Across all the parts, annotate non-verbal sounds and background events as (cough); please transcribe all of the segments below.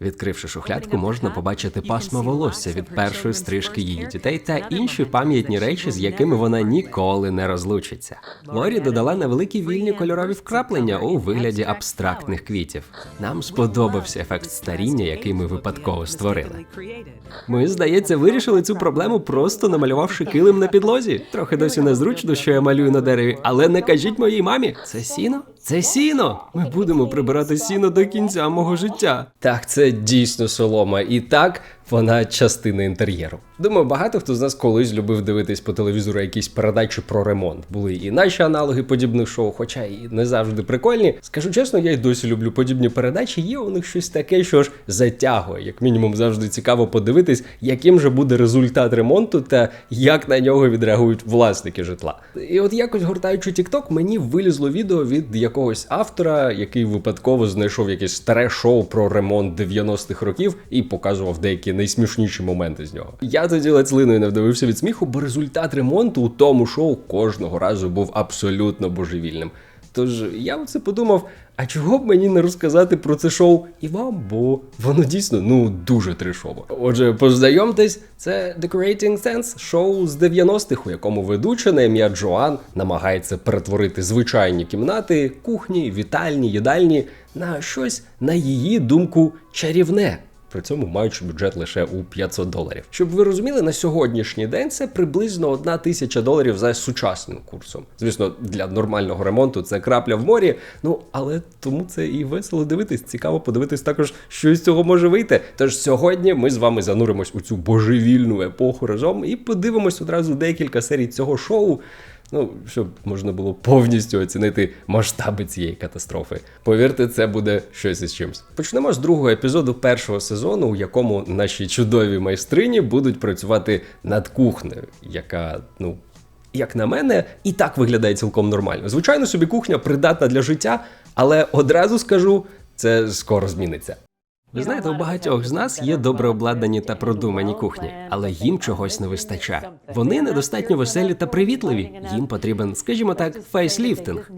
Відкривши шухлядку, можна побачити пасма волосся від першої стрижки її дітей та інші пам'ятні речі, з якими вона ніколи не розлучиться. Лорі додала невеликі вільні кольорові вкраплення у вигляді абстрактних квітів. Нам сподобався ефект старіння, який ми випадково створили. Ми, здається, вирішили цю проблему просто намалювавши килим на підлозі. Трохи досі незручно, що я малюю на дереві, але не кажіть моїй мамі. Це сіно? Це сіно. Ми будемо прибирати сіно до кінця мого життя. Так, це дійсно солома, і так вона частина інтер'єру. Думаю, багато хто з нас колись любив дивитись по телевізору якісь передачі про ремонт. Були і наші аналоги подібних шоу, хоча і не завжди прикольні. Скажу чесно, я й досі люблю подібні передачі. Є у них щось таке, що ж затягує. Як мінімум, завжди цікаво подивитись, яким же буде результат ремонту та як на нього відреагують власники житла. І от якось гортаючи TikTok, мені вилізло відео від якогось автора, який випадково знайшов якесь старе шоу про ремонт 90-х років і показував деякі найсмішніші моменти з нього. Я тоді ледь слиною не вдавився від сміху, бо результат ремонту у тому шоу кожного разу був абсолютно божевільним. Тож я оце подумав: а чого б мені не розказати про це шоу і вам, бо воно дійсно ну дуже трешово. Отже, познайомтесь, це Decorating Sense, шоу з 90-х, у якому ведуча на ім'я Джоан намагається перетворити звичайні кімнати, кухні, вітальні, їдальні на щось, на її думку, чарівне. При цьому маючи бюджет лише у 500 доларів. Щоб ви розуміли, на сьогоднішній день це приблизно одна тисяча доларів за сучасним курсом. Звісно, для нормального ремонту це крапля в морі. Ну але тому це і весело дивитись. Цікаво подивитись також, що з цього може вийти. Тож сьогодні ми з вами зануримось у цю божевільну епоху разом і подивимось одразу декілька серій цього шоу. Ну, щоб можна було повністю оцінити масштаби цієї катастрофи. Повірте, це буде щось із чимось. Почнемо з другого епізоду першого сезону, у якому наші чудові майстрині будуть працювати над кухнею, яка, ну. Як на мене, і так виглядає цілком нормально. Звичайно, собі кухня придатна для життя, але одразу скажу, це скоро зміниться. Ви знаєте, у багатьох з нас є добре обладнані та продумані кухні, але їм чогось не вистачає. Вони недостатньо веселі та привітливі. Їм потрібен, скажімо так, фейсліфтинг.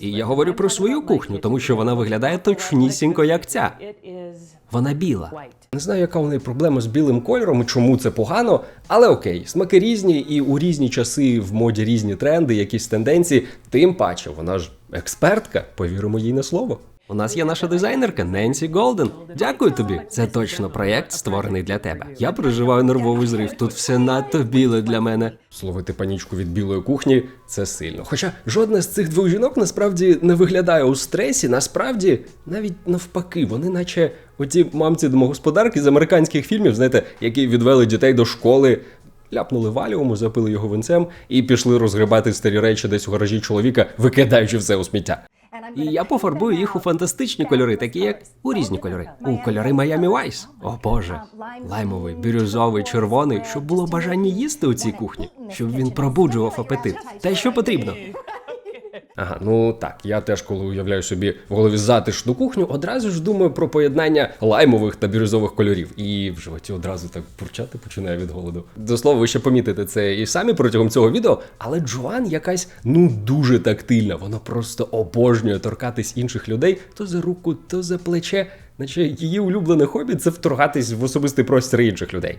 І я говорю про свою кухню, тому що вона виглядає точнісінько, як ця. Вона біла. Не знаю, яка у неї проблема з білим кольором і чому це погано, але окей, смаки різні, і у різні часи в моді різні тренди, якісь тенденції. Тим паче, вона ж експертка, повіримо їй на слово. У нас є наша дизайнерка Ненсі Голден. Дякую тобі. Це точно проєкт, створений для тебе. Я переживаю нервовий зрив. Тут все надто біле для мене. Словити панічку від білої кухні це сильно. Хоча жодна з цих двох жінок насправді не виглядає у стресі. Насправді, навіть навпаки, вони, наче оті мамці домогосподарки з американських фільмів, знаєте, які відвели дітей до школи. Ляпнули валіуму, запили його винцем і пішли розгребати старі речі десь у гаражі чоловіка, викидаючи все у сміття. І я пофарбую їх у фантастичні кольори, такі як у різні кольори. У кольори Майами Вайс. О Боже, лаймовий, бірюзовий, червоний, щоб було бажання їсти у цій кухні, щоб він пробуджував апетит. Те, що потрібно. Ага, ну так, я теж, коли уявляю собі в голові затишну кухню, одразу ж думаю про поєднання лаймових та бірюзових кольорів. І в животі одразу так бурчати починає від голоду. До слова, ви ще помітите це і самі протягом цього відео, але Джоан якась ну дуже тактильна. Вона просто обожнює торкатись інших людей то за руку, то за плече. Наче її улюблене хобі це вторгатись в особистий простір інших людей.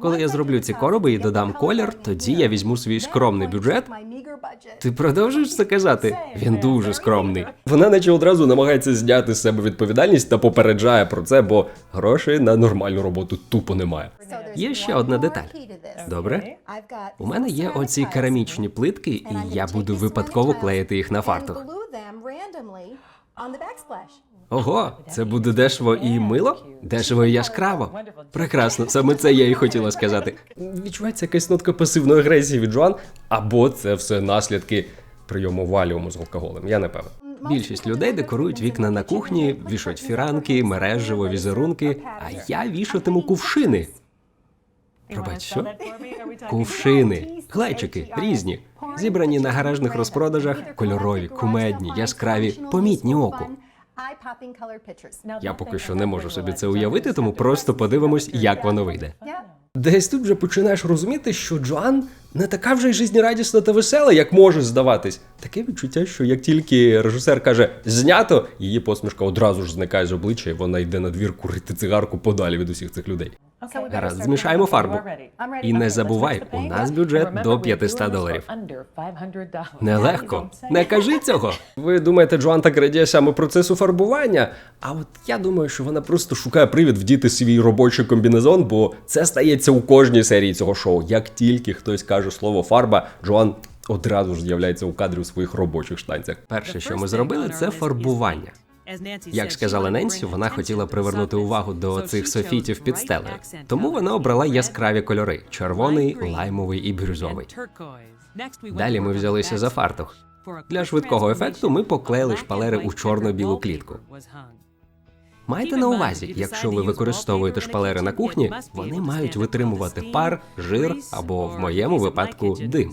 Коли я зроблю ці короби і додам колір, тоді я візьму свій скромний бюджет. Ти продовжуєш це казати? Він дуже скромний. Вона наче одразу намагається зняти з себе відповідальність та попереджає про це, бо грошей на нормальну роботу тупо немає. Є ще одна деталь. Добре? У мене є оці керамічні плитки, і я буду випадково клеїти їх на фартух. Ого, це буде дешево і мило? Дешево і яскраво. Прекрасно, саме це я і хотіла сказати. Відчувається якась нотка пасивної агресії від Джоан, або це все наслідки прийому валіуму з алкоголем. Я не певен. Більшість людей декорують вікна на кухні, вішають фіранки, мережево, візерунки, а я вішатиму кувшини. Пробач, що? Кувшини, глечики різні, зібрані на гаражних розпродажах, кольорові, кумедні, яскраві, помітні оку. Я поки що не можу собі це уявити, тому просто подивимось, як воно вийде. Десь тут вже починаєш розуміти, що Джоан не така вже й жизнерадісна та весела, як може здаватись. Таке відчуття, що як тільки режисер каже знято, її посмішка одразу ж зникає з обличчя, і вона йде на двір курити цигарку подалі від усіх цих людей. Гаразд, змішаємо фарбу. І не забувай, у нас бюджет до 500 доларів. Нелегко. Не кажи цього. Ви думаєте, Джоан так радіє саме процесу фарбування? А от я думаю, що вона просто шукає привід вдіти свій робочий комбінезон, бо це стається у кожній серії цього шоу. Як тільки хтось каже слово фарба, Джоан одразу ж з'являється у кадрі у своїх робочих штанцях. Перше, що ми зробили, це фарбування. Як сказала Ненсі, вона хотіла привернути увагу до цих софітів під стелею. Тому вона обрала яскраві кольори: червоний, лаймовий і бірюзовий. Далі ми взялися за фартух. Для швидкого ефекту ми поклеїли шпалери у чорно-білу клітку. Майте на увазі, якщо ви використовуєте шпалери на кухні, вони мають витримувати пар, жир або в моєму випадку дим.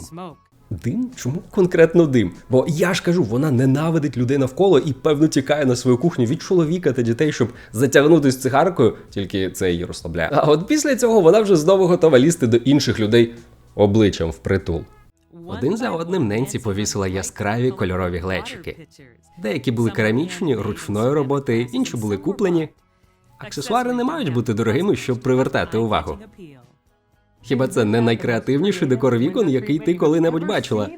Дим? Чому конкретно дим? Бо я ж кажу, вона ненавидить людей навколо і певно тікає на свою кухню від чоловіка та дітей, щоб затягнутися цигаркою, тільки це її розслабляє. А от після цього вона вже знову готова лізти до інших людей обличчям впритул. Один за одним Ненсі повісила яскраві кольорові глечики. Деякі були керамічні, ручної роботи, інші були куплені. Аксесуари не мають бути дорогими, щоб привертати увагу. Хіба це не найкреативніший декор вікон, який ти коли-небудь бачила?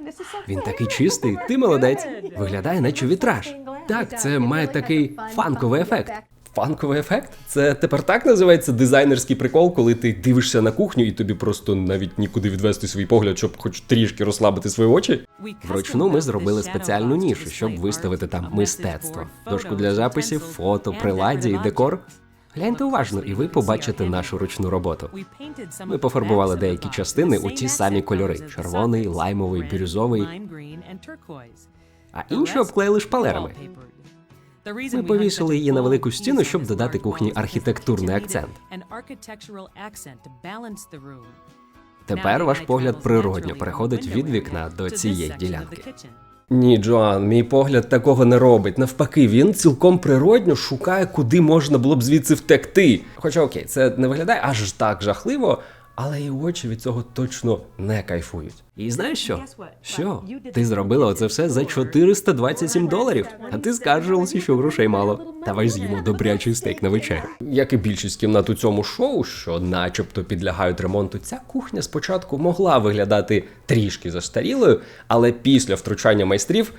Він такий чистий, ти молодець. Виглядає, наче вітраж. Так, це має такий фанковий ефект. Фанковий ефект? Це тепер так називається дизайнерський прикол, коли ти дивишся на кухню і тобі просто навіть нікуди відвести свій погляд, щоб хоч трішки розслабити свої очі. Вручну ми зробили спеціальну нішу, щоб виставити там мистецтво, дошку для записів, фото, приладдя і декор. Гляньте уважно, і ви побачите нашу ручну роботу. Ми пофарбували деякі частини у ті самі кольори: червоний, лаймовий, бірюзовий, а інші обклеїли шпалерами. Ми повісили її на велику стіну, щоб додати кухні архітектурний акцент. Тепер ваш погляд природньо переходить від вікна до цієї ділянки. Ні, Джоан, мій погляд такого не робить. Навпаки, він цілком природньо шукає, куди можна було б звідси втекти. Хоча окей, це не виглядає аж так жахливо, але і очі від цього точно не кайфують. І знаєш що? Що? Ти зробила оце все за 427 доларів, а ти скаржилася, що грошей мало. Давай з'їмо добрячий стейк на вечерю. Як і більшість кімнат у цьому шоу, що начебто підлягають ремонту, ця кухня спочатку могла виглядати трішки застарілою, але після втручання майстрів,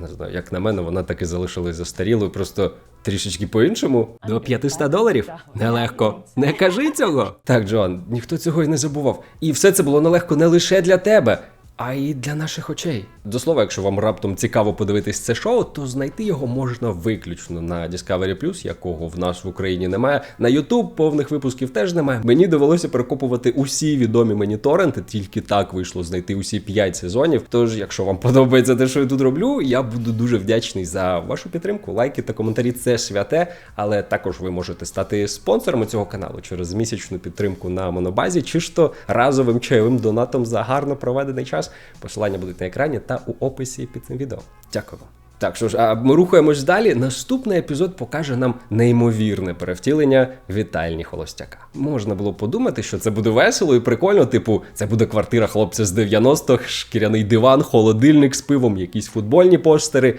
не знаю, як на мене, вона так і залишилась застарілою, просто трішечки по-іншому. До 500 доларів? Нелегко. Не кажи цього. Так, Джоан, ніхто цього й не забував. І все це було нелегко не лише для тебе, а й для наших очей. До слова, якщо вам раптом цікаво подивитись це шоу, то знайти його можна виключно на Discovery+, якого в нас в Україні немає. На YouTube повних випусків теж немає. Мені довелося перекопувати усі відомі мені торренти, тільки так вийшло знайти усі 5 сезонів. Тож, якщо вам подобається те, що я тут роблю, я буду дуже вдячний за вашу підтримку. Лайки та коментарі це святе, але також ви можете стати спонсором цього каналу через місячну підтримку на монобазі, чи ж то разовим чайовим донатом за гарно проведений час. Посилання будуть на екрані та у описі під цим відео. Дякую. вам. Так що ж, а ми рухаємось далі. Наступний епізод покаже нам неймовірне перевтілення вітальні холостяка. Можна було подумати, що це буде весело і прикольно. Типу, це буде квартира хлопця з 90-х, шкіряний диван, холодильник з пивом, якісь футбольні постери.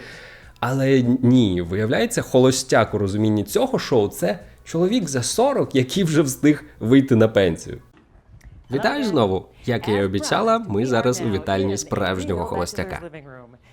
Але ні, виявляється, холостяк у розумінні цього шоу це чоловік за 40, який вже встиг вийти на пенсію. Вітаю знову. Як я і обіцяла, ми зараз у вітальні справжнього холостяка.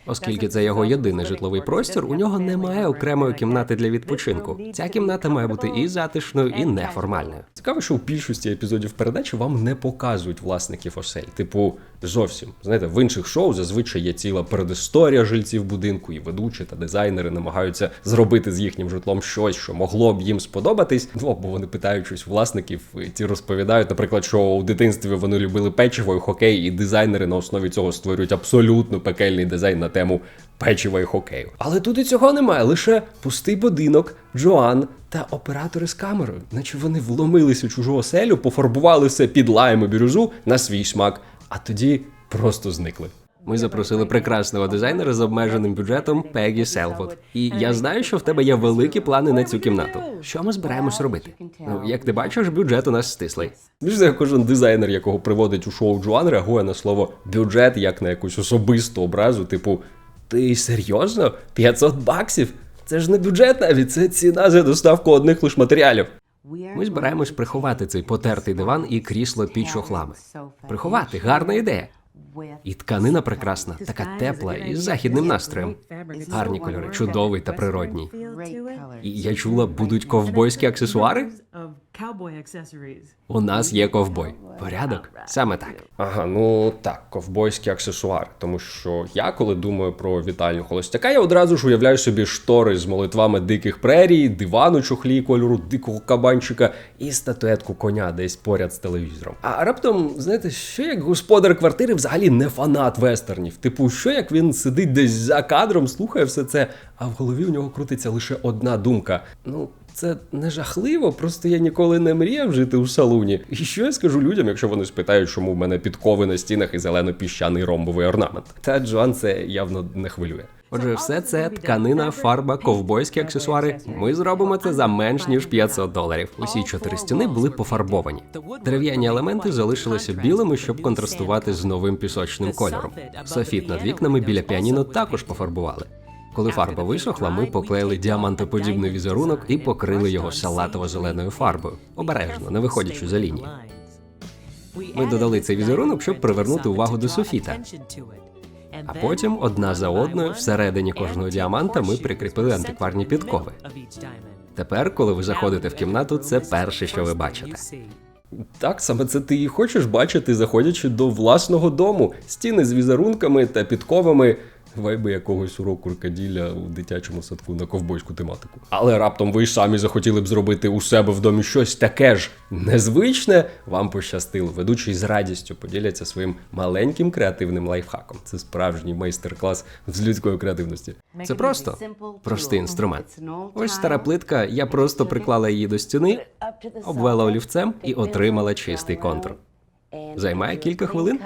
Оскільки це його єдиний житловий простір, у нього немає окремої кімнати для відпочинку. Ця кімната має бути і затишною, і неформальною. Цікаво, що у більшості епізодів передачі вам не показують власників осель. Типу, зовсім. Знаєте, в інших шоу зазвичай є ціла передісторія жильців будинку, і ведучі та дизайнери намагаються зробити з їхнім житлом щось, що могло б їм сподобатись. Ну або вони питають щось власників, ті розповідають, наприклад, що у дитинстві вони любили печиво і хокей, і дизайнери на основі цього створюють абсолютно пекельний дизайн на тему печива і хокею. Але тут і цього немає, лише пустий будинок, Джоан та оператори з камерою, наче вони вломилися у чужу оселю, пофарбували все під лайм і бірюзу на свій смак, а тоді просто зникли. Ми запросили прекрасного дизайнера з обмеженим бюджетом Пегі Селвуд. І я знаю, що в тебе є великі плани на цю кімнату. Що ми збираємось робити? Ну, як ти бачиш, бюджет у нас стислий. За кожен дизайнер, якого приводить у шоу Джоан, реагує на слово бюджет як на якусь особисту образу, типу: Ти серйозно? 500 баксів? Це ж не бюджет навіть, це ціна за доставку одних лиш матеріалів. Ми збираємось приховати цей потертий диван і крісло під чохлами. Приховати гарна ідея. І тканина прекрасна, така тепла і з західним настроєм. Гарні кольори, чудовий та природній. І я чула, будуть ковбойські аксесуари. У нас є ковбой. Порядок? Саме так. Ага, ну так, ковбойські аксесуари. Тому що я, коли думаю про вітальню холостяка, я одразу ж уявляю собі штори з молитвами диких прерій, диван у чохлі кольору дикого кабанчика і статуетку коня десь поряд з телевізором. А раптом, знаєте, що як господар квартири взагалі не фанат вестернів? Типу, що як він сидить десь за кадром, слухає все це, а в голові у нього крутиться лише одна думка. Ну. Це не жахливо, просто я ніколи не мріяв жити у салуні. І що я скажу людям, якщо вони спитають, чому в мене підкови на стінах і зелено-піщаний ромбовий орнамент? Та Джоан це явно не хвилює. Отже, все це тканина, фарба, ковбойські аксесуари. Ми зробимо це за менш ніж 500 доларів. Усі чотири стіни були пофарбовані. Дерев'яні елементи залишилися білими, щоб контрастувати з новим пісочним кольором. Софіт над вікнами біля піаніно також пофарбували. Коли фарба висохла, ми поклеїли діамантоподібний візерунок і покрили його салатово-зеленою фарбою, обережно, не виходячи за лінії. Ми додали цей візерунок, щоб привернути увагу до софіта. А потім одна за одною всередині кожного діаманта ми прикріпили антикварні підкови. Тепер, коли ви заходите в кімнату, це перше, що ви бачите. Так, саме це ти і хочеш бачити, заходячи до власного дому, стіни з візерунками та підковами. Вайби якогось уроку рукоділля у дитячому садку на ковбойську тематику. Але раптом ви й самі захотіли б зробити у себе в домі щось таке ж незвичне. Вам пощастило. Ведучий з радістю поділяться своїм маленьким креативним лайфхаком. Це справжній майстер-клас з людської креативності. Це просто простий інструмент. Ось стара плитка, я просто приклала її до стіни, обвела олівцем і отримала чистий контур. Займає кілька хвилин.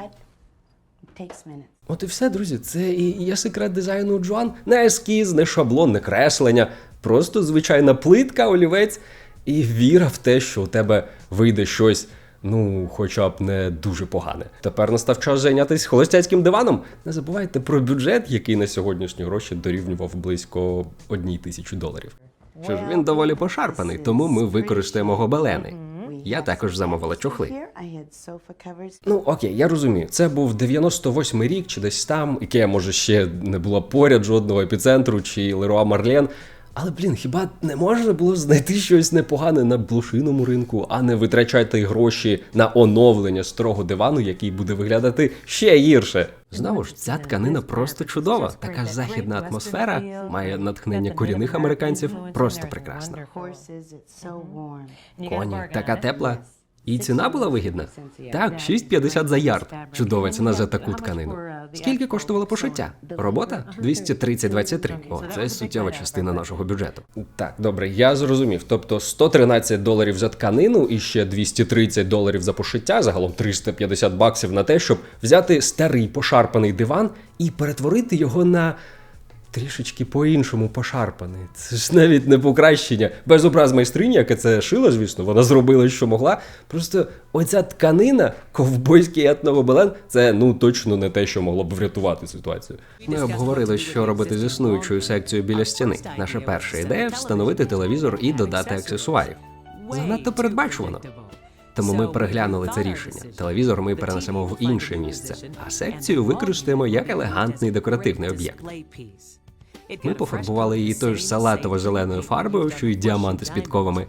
От і все, друзі. Це і є секрет дизайну Джоан. Не ескіз, не шаблон, не креслення. Просто звичайна плитка, олівець і віра в те, що у тебе вийде щось. Ну, хоча б не дуже погане. Тепер настав час зайнятися холостяцьким диваном. Не забувайте про бюджет, який на сьогоднішні гроші дорівнював близько одній тисячі доларів. Що ж він доволі пошарпаний, тому ми використаємо гобелени. Я також замовила чохли. Ну окей, я розумію. Це був 98 рік чи десь там, яке може ще не було поряд жодного епіцентру чи Леруа Марлен. Але блін, хіба не можна було знайти щось непогане на блошиному ринку, а не витрачати гроші на оновлення старого дивану, який буде виглядати ще гірше. Знову ж, ця тканина просто чудова. Така західна атмосфера має натхнення корінних американців. Просто прекрасна. Коні, така тепла. І ціна була вигідна. Так, 6,50 за ярд. Чудова ціна за таку тканину. Скільки коштувало пошиття? Робота 230-23. О, це суттєва частина нашого бюджету. Так, добре, я зрозумів. Тобто 113 доларів за тканину і ще 230 доларів за пошиття, загалом 350 баксів на те, щоб взяти старий пошарпаний диван і перетворити його на. Трішечки по-іншому пошарпаний. Це ж навіть не покращення. Без образ майстрині, яка це шила, звісно, вона зробила, що могла. Просто оця тканина, ковбойський етногобелен, це ну точно не те, що могло б врятувати ситуацію. Ми обговорили, що робити з існуючою секцією біля стіни. Наша перша ідея встановити телевізор і додати аксесуарів. Занадто передбачувано. Тому ми переглянули це рішення. Телевізор ми перенесемо в інше місце, а секцію використаємо як елегантний декоративний об'єкт. Ми пофарбували її тою ж салатово-зеленою фарбою, що й діаманти з підковами.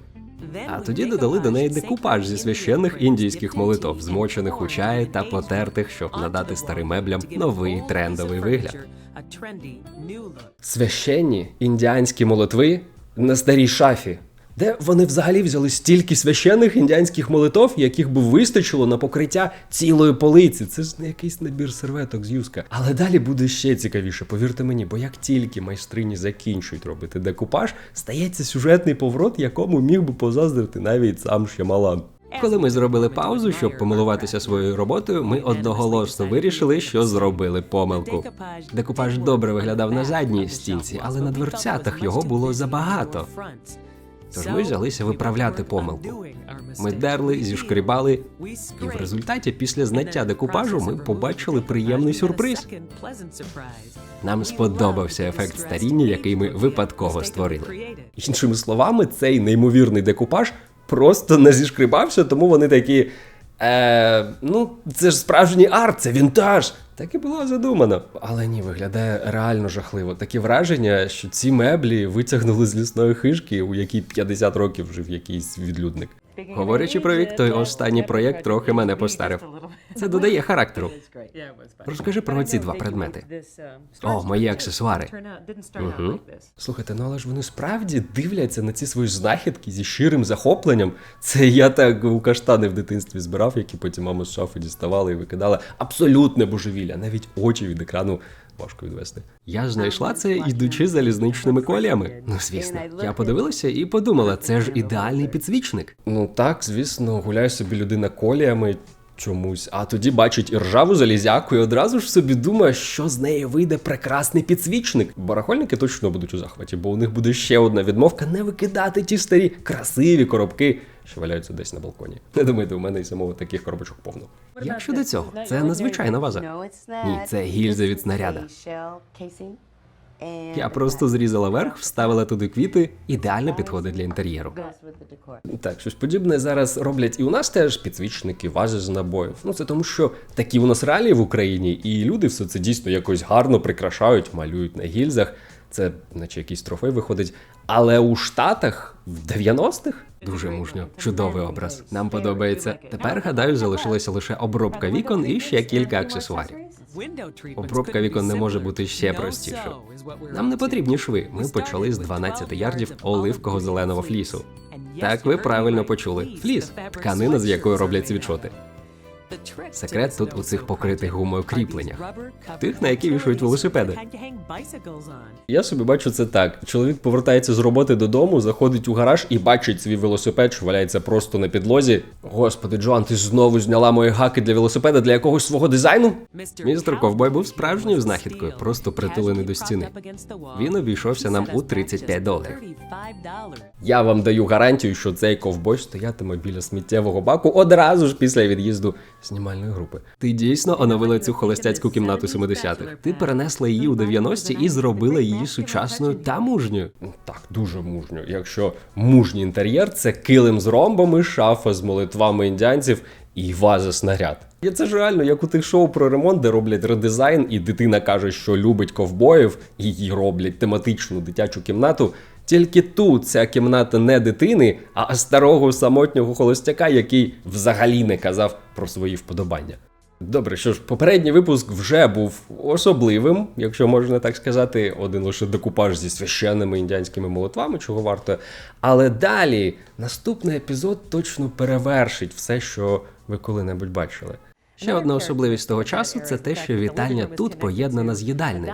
А тоді додали до неї декупаж зі священних індійських молитов, змочених у чаї та потертих, щоб надати старим меблям новий трендовий вигляд. Священні індіанські молитви на старій шафі. Де вони взагалі взяли стільки священних індіанських молитов, яких би вистачило на покриття цілої полиці? Це ж не якийсь набір серветок з юска. Але далі буде ще цікавіше, повірте мені, бо як тільки майстрині закінчують робити декупаж, стається сюжетний поворот, якому міг би позаздрити навіть сам Шямалан. Коли ми зробили паузу, щоб помилуватися своєю роботою, ми одноголосно вирішили, що зробили помилку. Декупаж добре виглядав на задній стінці, але на дверцятах його було забагато. Тож ми взялися виправляти помилку. Ми дерли, зішкрібали, і в результаті, після знаття декупажу, ми побачили приємний сюрприз. Нам сподобався ефект старіння, який ми випадково створили. Іншими словами, цей неймовірний декупаж просто не зішкрібався, тому вони такі. Е, ну, це ж справжній арт, це вінтаж. Так і було задумано. Але ні, виглядає реально жахливо. Таке враження, що ці меблі витягнули з лісної хижки, у якій 50 років жив якийсь відлюдник. Говорячи про вік, той останній проєкт трохи мене постарив. Це додає характеру. Розкажи про ці два предмети. О, мої аксесуари. Мгм. Слухайте, ну але ж вони справді дивляться на ці свої знахідки зі щирим захопленням. Це я так у каштани в дитинстві збирав, які потім мама з шафи діставала і викидала. Абсолютне божевілля, навіть очі від екрану важко відвести. Я знайшла це, йдучи залізничними коліями. Ну, звісно, я подивилася і подумала, це ж ідеальний підсвічник. Ну так, звісно, гуляє собі людина коліями чомусь, а тоді бачить і ржаву залізяку і одразу ж собі думає, що з неї вийде прекрасний підсвічник. Барахольники точно будуть у захваті, бо у них буде ще одна відмовка не викидати ті старі красиві коробки, що валяються десь на балконі. (laughs) Не думайте, у мене і самого таких коробочок повно. Як щодо цього? Це незвичайна ваза. Ні, це гільза від снаряда. Я просто зрізала верх, вставила туди квіти, ідеально підходить для інтер'єру. Так, щось подібне зараз роблять і у нас теж підсвічники, вази з набоїв. Ну це тому, що такі у нас реалії в Україні, і люди все це дійсно якось гарно прикрашають, малюють на гільзах. Це наче якийсь трофей виходить. Але у Штатах в 90-х Дуже мужньо, чудовий образ. Нам подобається. Тепер гадаю, залишилася лише обробка вікон і ще кілька аксесуарів. Обробка вікон не може бути ще простішою. Нам не потрібні шви. Ми почали з 12 ярдів оливкого зеленого флісу. Так, ви правильно почули. Фліс тканина, з якої роблять світшоти. Секрет тут у цих покритих гумою кріпленнях. Тих, на які вішають велосипеди. я собі бачу це так: чоловік повертається з роботи додому, заходить у гараж і бачить свій велосипед, що валяється просто на підлозі. Господи, Джоан, ти знову зняла мої гаки для велосипеда для якогось свого дизайну? Містер Ковбой був справжньою знахідкою, просто притулений до стіни. Він обійшовся нам у 35 доларів. Я вам даю гарантію, що цей ковбой стоятиме біля сміттєвого баку одразу ж після від'їзду знімальної групи. Ти дійсно оновила цю холостяцьку кімнату 70-х. Ти перенесла її у 90-ті і зробила її сучасною та мужньою. Так, дуже мужньо. Якщо мужній інтер'єр це килим з ромбами, шафа з молитвами індіанців і ваза снаряд. І це ж реально, як у тих шоу про ремонт, де роблять редизайн, і дитина каже, що любить ковбоїв, і їй роблять тематичну дитячу кімнату. Тільки тут ця кімната не дитини, а старого самотнього холостяка, який взагалі не казав про свої вподобання. Добре, що ж, попередній випуск вже був особливим, якщо можна так сказати, один лише декупаж зі священними індіанськими молитвами, чого варто. Але далі наступний епізод точно перевершить все, що ви коли-небудь бачили. Ще одна особливість того часу це те, що вітальня тут поєднана з їдальнею.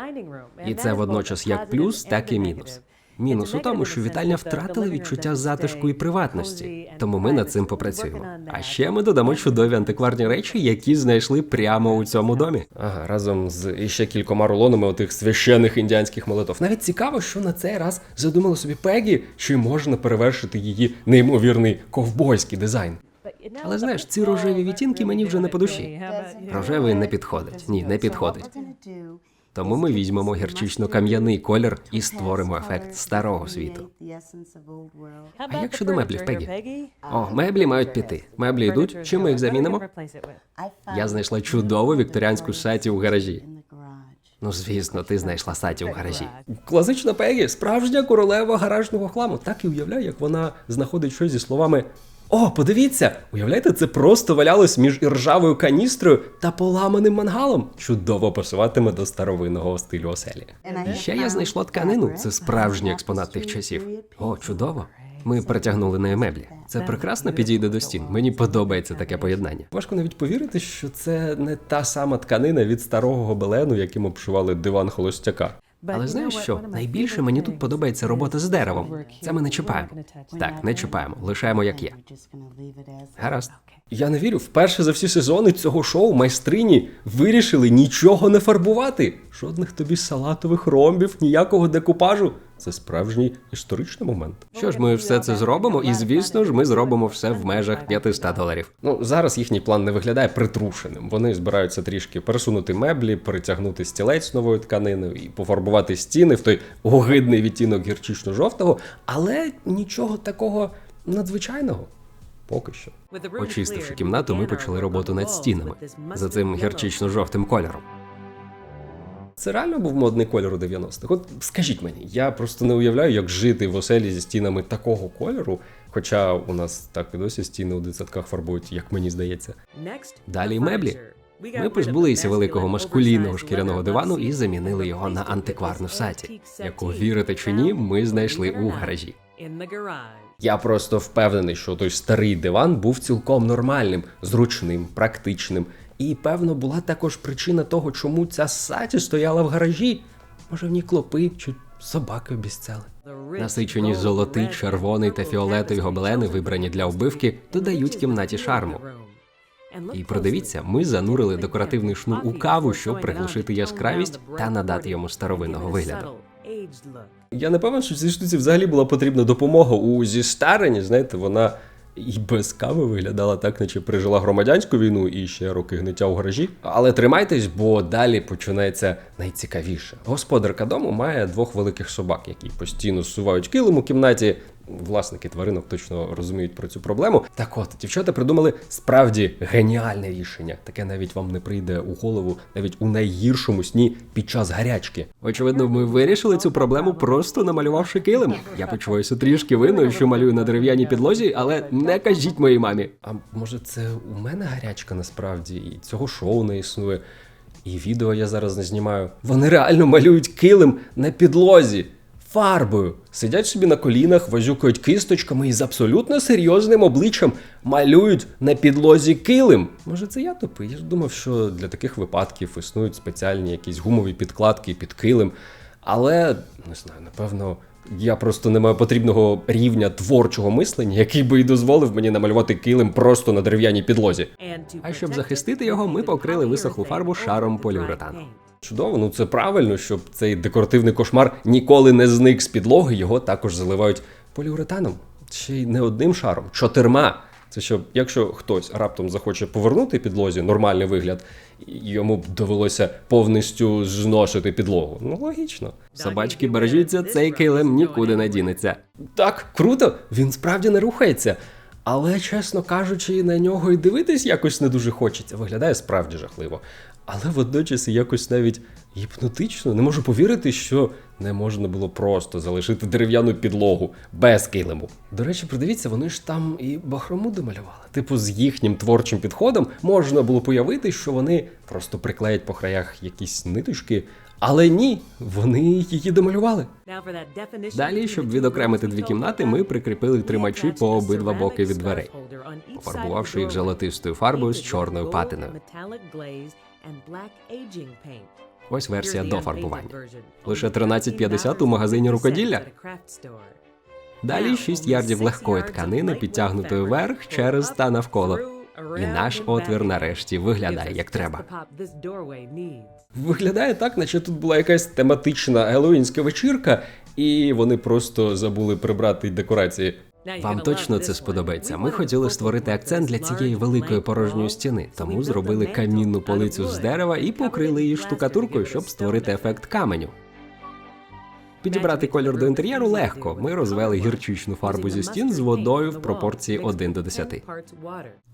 І це водночас як плюс, так і мінус. Мінус у тому, що вітальня втратила відчуття затишку і приватності, тому ми над цим попрацюємо. А ще ми додамо чудові антикварні речі, які знайшли прямо у цьому домі. Ага, разом з іще кількома рулонами отих священих індіанських молитов. Навіть цікаво, що на цей раз задумала собі Пегі, чи можна перевершити її неймовірний ковбойський дизайн. Але знаєш, ці рожеві відтінки мені вже не по душі. Рожевий не підходить. Ні, не підходить. Тому ми візьмемо гірчично-кам'яний колір і створимо ефект старого світу. А як щодо меблів, Пегі? О, меблі мають піти. Меблі йдуть. Чим ми їх замінимо? Я знайшла чудову вікторіанську саті у гаражі. Ну, звісно, ти знайшла саті у гаражі. Класична Пегі, справжня королева гаражного хламу. Так і уявляю, як вона знаходить щось зі словами. О, подивіться! Уявляєте, це просто валялось між іржавою каністрою та поламаним мангалом. Чудово пасуватиме до старовинного стилю оселі. І ще я знайшла тканину. Це справжній експонат тих часів. О, чудово. Ми притягнули нею меблі. Це прекрасно підійде до стін. Мені подобається таке поєднання. Важко навіть повірити, що це не та сама тканина від старого гобелену, яким обшивали диван холостяка. Але знаєш що? Найбільше мені тут подобається робота з деревом. Це ми не чіпаємо. Так, не чіпаємо, лишаємо як є. Гаразд. Я не вірю, вперше за всі сезони цього шоу майстрині вирішили нічого не фарбувати. Жодних тобі салатових ромбів, ніякого декупажу. Це справжній історичний момент. Що ж, ми все це зробимо, і звісно ж, ми зробимо все в межах 500 доларів. Ну зараз їхній план не виглядає притрушеним. Вони збираються трішки пересунути меблі, перетягнути стілець новою тканиною і пофарбувати стіни в той огидний відтінок гірчично-жовтого, але нічого такого надзвичайного. Поки що. Очистивши кімнату, ми почали роботу над стінами за цим гірчично-жовтим кольором. Це реально був модний кольор у 90-х. От скажіть мені, я просто не уявляю, як жити в оселі зі стінами такого кольору. Хоча у нас так і досі стіни у дитсадках фарбують, як мені здається. Далі меблі. Ми позбулися великого маскулінного шкіряного дивану і замінили його на антикварну саті, яку вірите чи ні, ми знайшли у гаражі. Я просто впевнений, що той старий диван був цілком нормальним, зручним, практичним. І певно була також причина того, чому ця саті стояла в гаражі. Може, в ній клопи чи собаки обіцяли. Насичені золотий, червоний та фіолетові гобелени, вибрані для вбивки, додають кімнаті шарму. І продивіться, ми занурили декоративний шнур у каву, щоб приглушити яскравість та надати йому старовинного вигляду. Я не певен, що цій штуці взагалі була потрібна допомога у зістаренні. Знаєте, вона і без кави виглядала так, наче пережила громадянську війну і ще роки гниття у гаражі. Але тримайтесь, бо далі починається найцікавіше. Господарка дому має двох великих собак, які постійно зсувають килим у кімнаті. Власники тваринок точно розуміють про цю проблему. Так от, дівчата придумали справді геніальне рішення. Таке навіть вам не прийде у голову, навіть у найгіршому сні під час гарячки. Очевидно, ми вирішили цю проблему просто намалювавши килим. Я почуваюся трішки винною, що малюю на дерев'яній підлозі, але не кажіть моїй мамі. А може, це у мене гарячка насправді, і цього шоу не існує. І відео я зараз не знімаю. Вони реально малюють килим на підлозі. Фарбою сидять собі на колінах, возюкають кисточками і з абсолютно серйозним обличчям малюють на підлозі килим. Може, це я тупий? Я ж думав, що для таких випадків існують спеціальні якісь гумові підкладки під килим. Але не знаю, напевно, я просто не маю потрібного рівня творчого мислення, який би і дозволив мені намалювати килим просто на дерев'яній підлозі. А щоб захистити його, ми покрили висохлу фарбу шаром поліуретану. Чудово, ну це правильно, щоб цей декоративний кошмар ніколи не зник з підлоги, його також заливають поліуретаном. Ще й не одним шаром, чотирма. Це щоб, якщо хтось раптом захоче повернути підлозі нормальний вигляд, йому б довелося повністю зносити підлогу. Ну логічно. Собачки бережіться, цей килим нікуди не дінеться. Так, круто, він справді не рухається. Але, чесно кажучи, на нього і дивитись якось не дуже хочеться. Виглядає справді жахливо. Але водночас і якось навіть гіпнотично. Не можу повірити, що не можна було просто залишити дерев'яну підлогу без килиму. До речі, придивіться, вони ж там і бахрому домалювали. Типу, з їхнім творчим підходом можна було появити, що вони просто приклеять по краях якісь ниточки. Але ні, вони її домалювали. Далі, щоб відокремити дві кімнати, ми прикріпили тримачі по обидва боки від дверей, пофарбувавши їх золотистою фарбою з чорною патиною. Ось версія до фарбування. Лише 13,50 у магазині рукоділля. Далі 6 ярдів легкої тканини, підтягнутої вверх через та навколо. І наш отвір нарешті виглядає як треба. Виглядає так, наче тут була якась тематична геловінська вечірка, і вони просто забули прибрати декорації. Вам точно це сподобається. Ми хотіли створити акцент для цієї великої порожньої стіни, тому зробили камінну полицю з дерева і покрили її штукатуркою, щоб створити ефект каменю. Підібрати колір до інтер'єру легко. Ми розвели гірчичну фарбу зі стін з водою в пропорції 1 до 10.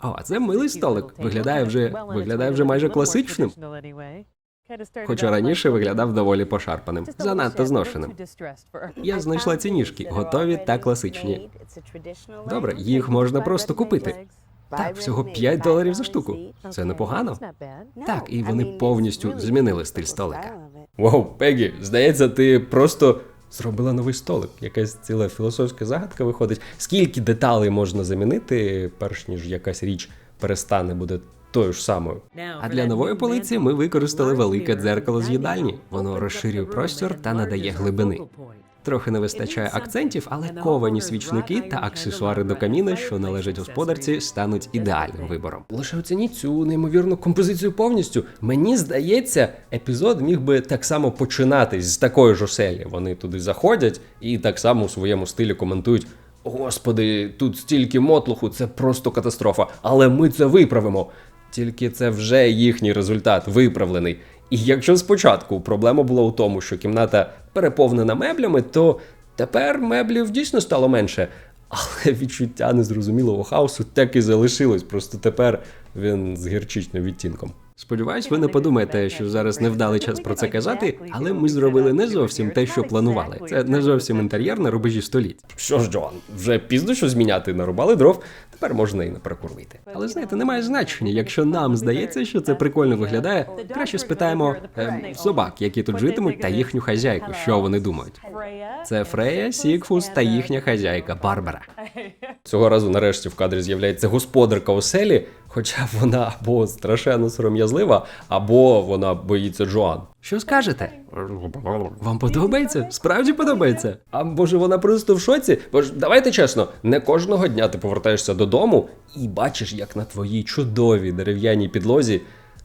О, а це милий столик. Виглядає вже виглядає вже майже класичним. Хоча раніше виглядав доволі пошарпаним, занадто зношеним. Я знайшла ці ніжки, готові та класичні. Добре, їх можна просто купити. Так, всього 5 доларів за штуку. Це непогано. Так, і вони повністю змінили стиль столика. Вау, Пегі, здається, ти просто зробила новий столик. Якась ціла філософська загадка виходить. Скільки деталей можна замінити, перш ніж якась річ перестане буде тою ж самою. А для нової полиці ми використали велике дзеркало з їдальні. Воно розширює простір та надає глибини. Трохи не вистачає акцентів, але ковані свічники та аксесуари до каміна, що належать господарці, стануть ідеальним вибором. Лише оцініть цю неймовірну композицію повністю. Мені здається, епізод міг би так само починатись з такої ж оселі. Вони туди заходять і так само у своєму стилі коментують. Господи, тут стільки мотлуху, це просто катастрофа. Але ми це виправимо. Тільки це вже їхній результат виправлений. І якщо спочатку проблема була у тому, що кімната переповнена меблями, то тепер меблів дійсно стало менше. Але відчуття незрозумілого хаосу так і залишилось. Просто тепер він з гірчичним відтінком. Сподіваюсь, ви не подумаєте, що зараз невдалий час про це казати, але ми зробили не зовсім те, що планували. Це не зовсім інтер'єр на рубежі століть. Що ж, Джоан, вже пізно що зміняти, нарубали дров, тепер можна і на перекур. Але знаєте, немає значення. Якщо нам здається, що це прикольно виглядає, краще спитаємо ем, собак, які тут житимуть, та їхню хазяйку, що вони думають. Це Фрея, Сікфус та їхня хазяйка Барбара. Цього разу нарешті в кадрі з'являється господарка оселі, хоча вона або страшенно сором'язлива, або вона боїться Джоан. Що скажете? Вам подобається? Справді подобається? А може вона просто в шоці? Бо ж давайте чесно, не кожного дня ти повертаєшся додому і бачиш, як на твоїй чудовій дерев'яній підлозі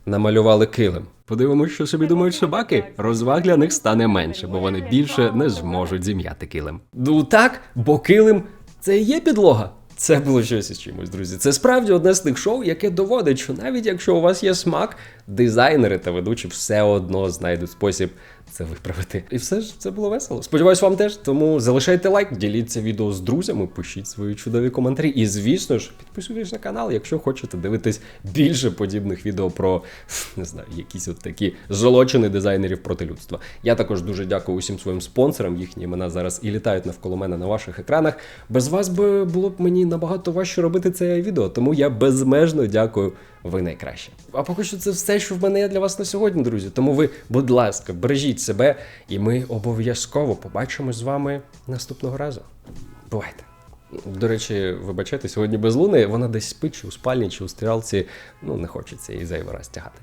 намалювали килим. Подивимось, що собі думають собаки. Розваг для них стане менше, бо вони більше не зможуть зім'яти килим. Ну так, бо килим це і є підлога. Це було щось із чимось, друзі. Це справді одне з тих шоу, яке доводить, що навіть якщо у вас є смак, дизайнери та ведучі все одно знайдуть спосіб це виправити. І все ж це було весело. Сподіваюсь, вам теж. Тому залишайте лайк, діліться відео з друзями, пишіть свої чудові коментарі. І звісно ж, підписуйтесь на канал, якщо хочете дивитись більше подібних відео про не знаю, якісь от такі золочені дизайнерів проти людства. Я також дуже дякую усім своїм спонсорам. Їхні імена зараз і літають навколо мене на ваших екранах. Без вас би було б мені набагато важче робити це відео, тому я безмежно дякую. Ви найкраще. А поки що це все, що в мене є для вас на сьогодні, друзі. Тому ви, будь ласка, бережіть себе, і ми обов'язково побачимось з вами наступного разу. Бувайте! До речі, вибачайте, сьогодні без луни, вона десь спить чи у спальні, чи у стрілці. Ну, не хочеться її зайвий раз тягати.